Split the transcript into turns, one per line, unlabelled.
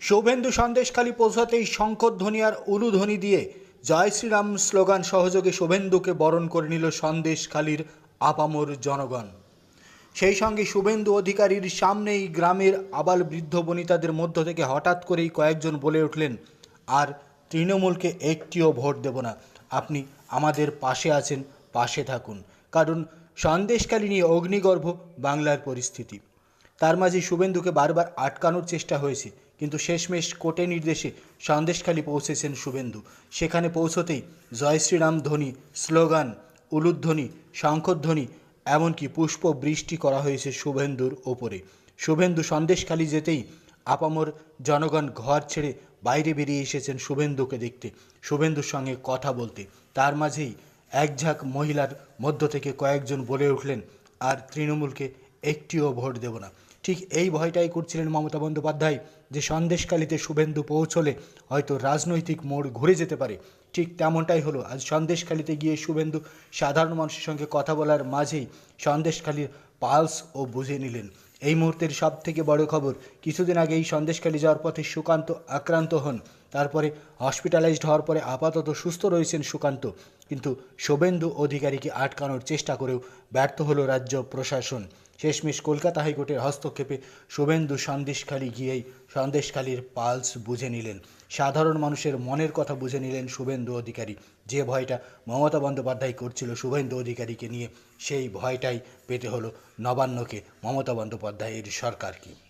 শুভেন্দু সন্দেশখালী পৌঁছাতেই শঙ্করধ্বনি আর উলুধ্বনি দিয়ে জয় শ্রীরাম স্লোগান সহযোগে শুভেন্দুকে বরণ করে নিল সন্দেশখালীর আপামর জনগণ। সেই সঙ্গে শুভেন্দু অধিকারীর সামনেই গ্রামের আবাল বৃদ্ধ বনিতাদের মধ্য থেকে হঠাৎ করেই কয়েকজন বলে উঠলেন, আর তৃণমূলকে একটিও ভোট দেব না। আপনি আমাদের পাশে আছেন, পাশে থাকুন। কারণ সন্দেশকালী নিয়ে অগ্নিগর্ভ, বাংলার পরিস্থিতি। তার মাঝে শুভেন্দুকে বারবার আটকানোর চেষ্টা হয়েছে। কিন্তু শেষমেশ কোর্টে নির্দেশে সন্দেশখালী পৌঁছেছেন শুভেন্দু। সেখানে পৌঁছতেই জয় শ্রীরাম ধ্বনি, স্লোগান, উলুধ্বনি শঙ্খধ্বনি এমনকি পুষ্প বৃষ্টি করা হয়েছে শুভেন্দুর ওপরে। শুভেন্দু সন্দেশখালী যেতেই আপামর জনগণ ঘর ছেড়ে বাইরে বেরিয়ে এসেছেন শুভেন্দুকে দেখতে। শুভেন্দুর সঙ্গে কথা বলতে। তার মাঝেই এক ঝাঁক মহিলার মধ্য থেকে কয়েকজন বলে উঠলেন, আর তৃণমূলকে একটিও ভোট দেব না। ঠিক এই ভয়টাই করছিলেন মমতা বন্দ্যোপাধ্যায় যে সন্দেশকালীতে শুভেন্দু পৌঁছলে হয়তো রাজনৈতিক মোড় ঘুরে যেতে পারে। ঠিক তেমনটাই হলো, আজ সন্দেশখালিতে গিয়ে শুভেন্দু সাধারণ মানুষের সঙ্গে কথা বলার মাঝেই সন্দেশখালীর পালস ও বুঝে নিলেন। এই মুহূর্তের সব থেকে বড় খবর, কিছুদিন আগে এই সন্দেশখালী যাওয়ার পথে সুকান্ত আক্রান্ত হন। তারপরে হসপিটালাইজড হওয়ার পরে আপাতত সুস্থ রয়েছেন সুকান্ত। কিন্তু শুভেন্দু অধিকারীকে আটকানোর চেষ্টা করেও ব্যর্থ হলো রাজ্য প্রশাসন। শেষমেশ কলকাতা হাইকোর্টের হস্তক্ষেপে শুভেন্দু সন্দেশখালী গিয়েই সন্দেশখালীর পালস বুঝে নিলেন। সাধারণ মানুষের মনের কথা বুঝে নিলেন শুভেন্দু অধিকারী। যে ভয়টা মমতা বন্দ্যোপাধ্যায় করছিল শুভেন্দু অধিকারীকে নিয়ে, সেই ভয়টাই পেতে হলো নবান্নকে, মমতা বন্দ্যোপাধ্যায়ের সরকারকে।